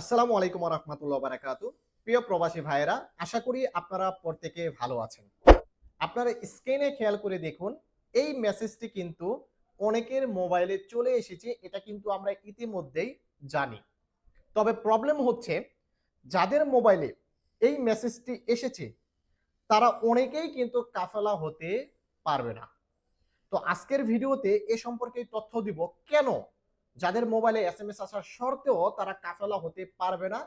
আসসালামু আলাইকুম রহমতুল্লাহ বারাকাত প্রিয় প্রবাসী ভাইয়েরা, আশা করি আপনারা প্রত্যেকে ভালো আছেন। আপনারা স্ক্রিনে খেয়াল করে দেখুন, এই মেসেজটি কিন্তু অনেকের মোবাইলে চলে এসেছে, এটা কিন্তু আমরা ইতিমধ্যেই জানি। তবে প্রবলেম হচ্ছে, যাদের মোবাইলে এই মেসেজটি এসেছে, তারা অনেকেই কিন্তু কাফেলা হতে পারবে না। তো আজকের ভিডিওতে এ সম্পর্কে তথ্য দিব, কেন যাদের মোবাইলে এস এম এস আসার সত্ত্বেও তারা কাফেলা হতে পারবে না।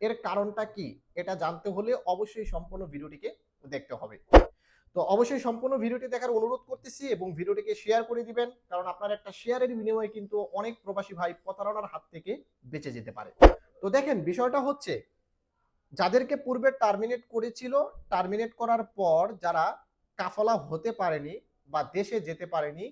এর কারণটা কি? এটা জানতে হলে অবশ্যই সম্পূর্ণ ভিডিওটিকে দেখতে হবে। তো অবশ্যই সম্পূর্ণ ভিডিওটি দেখার অনুরোধ করতেছি এবং ভিডিওটিকে শেয়ার করে দিবেন, কারণ আপনার একটা শেয়ারের বিনিময়ে কিন্তু অনেক প্রবাসী ভাই প্রতারণার হাত থেকে বেঁচে যেতে পারে। তো দেখেন, বিষয়টা হচ্ছে, যাদেরকে পূর্বে টার্মিনেট করেছিল টার্মিনেট করার পর যারা কাফলা হতে পারেনি বা দেশে যেতে পারেনি,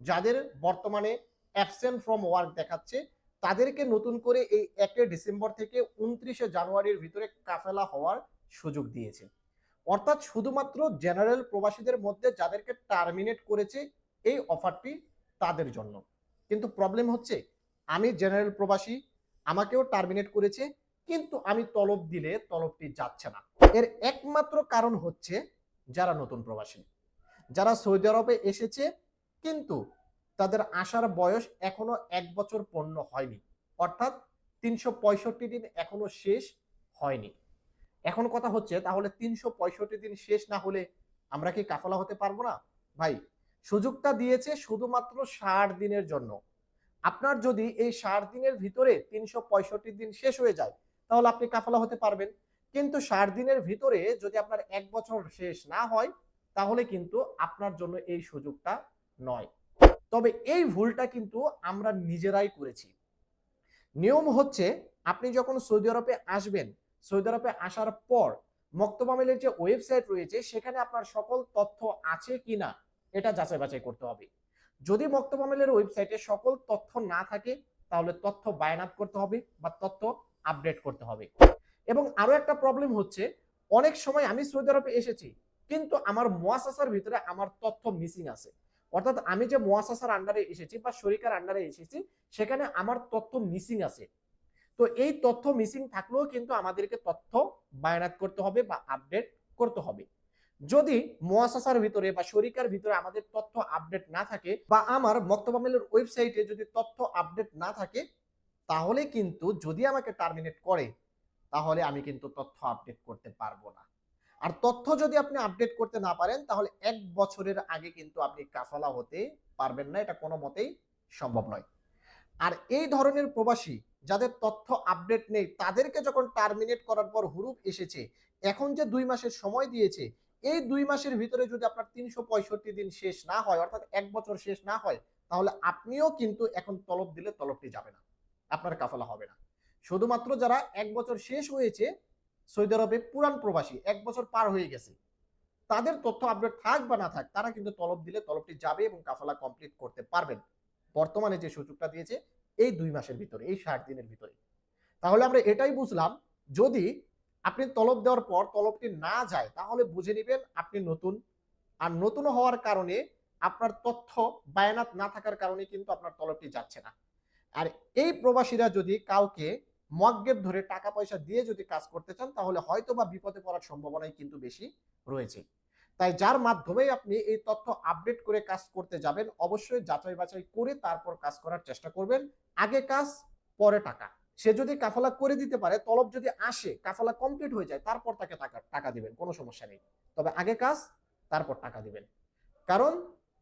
যাদের বর্তমানে অ্যাবসেন্ট ফ্রম ওয়ার্ক দেখাচ্ছে। তাদেরকে নতুন করে এই একে ডিসেম্বর থেকে উনত্রিশে জানুয়ারির ভিতরে কাফেলা হওয়ার সুযোগ দিয়েছে। অর্থাৎ শুধুমাত্র জেনারেল প্রবাসীদের মধ্যে যাদেরকে টার্মিনেট করেছে এই অফারটি তাদের জন্য। কিন্তু প্রবলেম হচ্ছে, আমি জেনারেল প্রবাসী, আমাকেও টার্মিনেট করেছে, কিন্তু আমি তলব দিলে তলবটি যাচ্ছে না। এর একমাত্র কারণ হচ্ছে যারা নতুন প্রবাসী। যারা সৌদি আরবে এসেছে, কিন্তু তাদের আসার বয়স এখনও এক বছর পূর্ণ হয়নি। অর্থাৎ তিনশো পঁয়ষট্টি দিন এখনও শেষ হয়নি। এখন কথা হচ্ছে, তাহলে তিনশো পঁয়ষট্টি দিন শেষ না হলে আমরা কি কাফলা হতে পারব না? ভাই, সুযোগটা দিয়েছে শুধুমাত্র ষাট দিনের জন্য। আপনার যদি এই ষাট দিনের ভিতরে তিনশো পঁয়ষট্টি দিন শেষ হয়ে যায়, তাহলে আপনি কাফলা হতে পারবেন। কিন্তু ষাট দিনের ভিতরে যদি আপনার এক বছর শেষ না হয়, তাহলে কিন্তু আপনার জন্য এই সুযোগটা নয়। তবে এই ভুলটা কিন্তু আমরা নিজেরাই করেছি। নিয়ম হচ্ছে, আপনি যখন সৌদি আরবে আসবেন, সৌদি আরবে আসার পর মক্তবামিলের যে ওয়েবসাইট রয়েছে, সেখানে আপনার সকল তথ্য আছে কিনা, এটা যাচাই বাছাই করতে হবে। যদি মক্তবামিলের ওয়েবসাইটে সকল তথ্য না থাকে, তাহলে তথ্য বায়নাত করতে হবে বা তথ্য আপডেট করতে হবে। এবং আরও একটা প্রবলেম হচ্ছে, অনেক সময় আমি সৌদি আরবে এসেছি, কিন্তু আমার মোয়াসাসার ভিতরে আমার তথ্য মিসিং আছে। অর্থাৎ আমি যে মোয়াসাসার আন্ডারে এসেছি বা শরিকার আন্ডারে এসেছি, সেখানে আমার তথ্য মিসিং আছে। তো এই তথ্য মিসিং থাকলেও কিন্তু আমাদেরকে তথ্য বায়নাত করতে হবে বা আপডেট করতে হবে। যদি মোয়াসাসার ভিতরে বা শরিকার ভিতরে আমাদের তথ্য আপডেট না থাকে বা আমার মক্তবামিলের ওয়েবসাইটে যদি তথ্য আপডেট না থাকে, তাহলে কিন্তু যদি আমাকে টার্মিনেট করে, তাহলে আমি কিন্তু তথ্য আপডেট করতে পারব না। আর তথ্য যদি আপনি আপডেট করতে না পারেন, তাহলে এক বছরের আগে কিন্তু আপনি কাফালা হতে পারবেন না। এটা কোনো মতেই সম্ভব নয়। আর এই ধরনের প্রবাসী যাদের তথ্য আপডেট নেই, তাদেরকে যখন টার্মিনেট করার পর হুরুপ এসেছে, এখন যে দুই মাসের সময় দিয়েছে, এই দুই মাসের ভিতরে যদি আপনার তিনশো পঁয়ষট্টি দিন শেষ না হয়, অর্থাৎ এক বছর শেষ না হয়, তাহলে আপনিও কিন্তু এখন তলব দিলে তলবটি যাবে না। আপনার কাফালা হবে না। শুধুমাত্র যারা এক বছর শেষ হয়েছে সৌদি আরবে পুরান প্রবাসী এক বছর পার হয়ে গেছে। তাদের তথ্য আপডেট থাক বা না থাক, তারা কিন্তু তলব দিলে তলবটি যাবে এবং কাফালা কমপ্লিট করতে পারবেন। বর্তমানে যে সুযোগটা দিয়েছে, এই দুই মাসের ভিতরে, এই ষাট দিনের ভিতরে। তাহলে আমরা এটাই বুঝলাম, যদি আপনি তলব দেওয়ার পর তলবটি না যায়, তাহলে বুঝে নেবেন আপনি নতুন। আর নতুন হওয়ার কারণে আপনার তথ্য বায়ানাত না থাকার কারণে কিন্তু আপনার তলবটি যাচ্ছে না। আর এই প্রবাসীরা যদি কাউকে মগগেপ ধরে টাকা পয়সা দিয়ে যদি কাজ করতে চান, তাহলে হয়তো বা বিপদে পড়ার সম্ভাবনাই কিন্তু বেশি রয়েছে। তাই যার মাধ্যমে আপনি এই তথ্য আপডেট করে কাজ করতে যাবেন, অবশ্যই যাচাই বাছাই করে তারপর কাজ করার চেষ্টা করবেন। আগে কাজ, পরে টাকা। সে যদি কাফালা করে দিতে পারে, তলব যদি আসে, কাফালা কমপ্লিট হয়ে যায়, তারপর তাকে টাকা টাকা দিবেন, কোনো সমস্যা নেই। তবে আগে কাজ, তারপর টাকা দিবেন। কারণ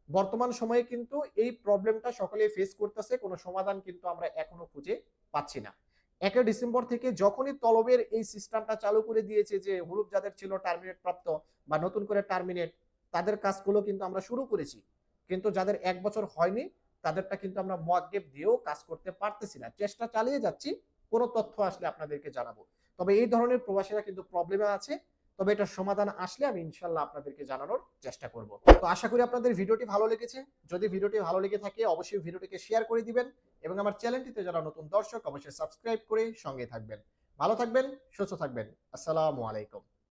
বর্তমান সময়ে কিন্তু এই প্রবলেমটা সকলে ফেস করতেছে, কোনো সমাধান কিন্তু আমরা এখনও খুঁজে পাচ্ছি না। একে ডিসেম্বর থেকে যখনই তলবের এই সিস্টেমটা চালু করে দিয়েছে যে হলুদ যাদের ছিল টার্মিনেট প্রাপ্ত বা নতুন করে টার্মিনেট তাদের কাজগুলো কিন্তু আমরা শুরু করেছি। কিন্তু যাদের এক বছর হয়নি, তাদেরটা কিন্তু আমরা মগেপ দিয়েও কাজ করতে পারতেছি না। চেষ্টা চালিয়ে যাচ্ছি, কোনো তথ্য আসলে আপনাদেরকে জানাব। তবে এই ধরনের প্রবাসীরা কিন্তু প্রবলেমে আছে। তবে এটার সমাধান আসলে আমি ইনশাল্লাহ আপনাদেরকে জানানোর চেষ্টা করব। তো আশা করি আপনাদের ভিডিওটি ভালো লেগেছে। যদি ভিডিওটি ভালো লেগে থাকে, অবশ্যই ভিডিওটিকে শেয়ার করে দিবেন এবং আমার চ্যানেলটিতে যারা নতুন দর্শক, অবশ্যই সাবস্ক্রাইব করে সঙ্গে থাকবেন। ভালো থাকবেন, সুস্থ থাকবেন। আসসালামু আলাইকুম।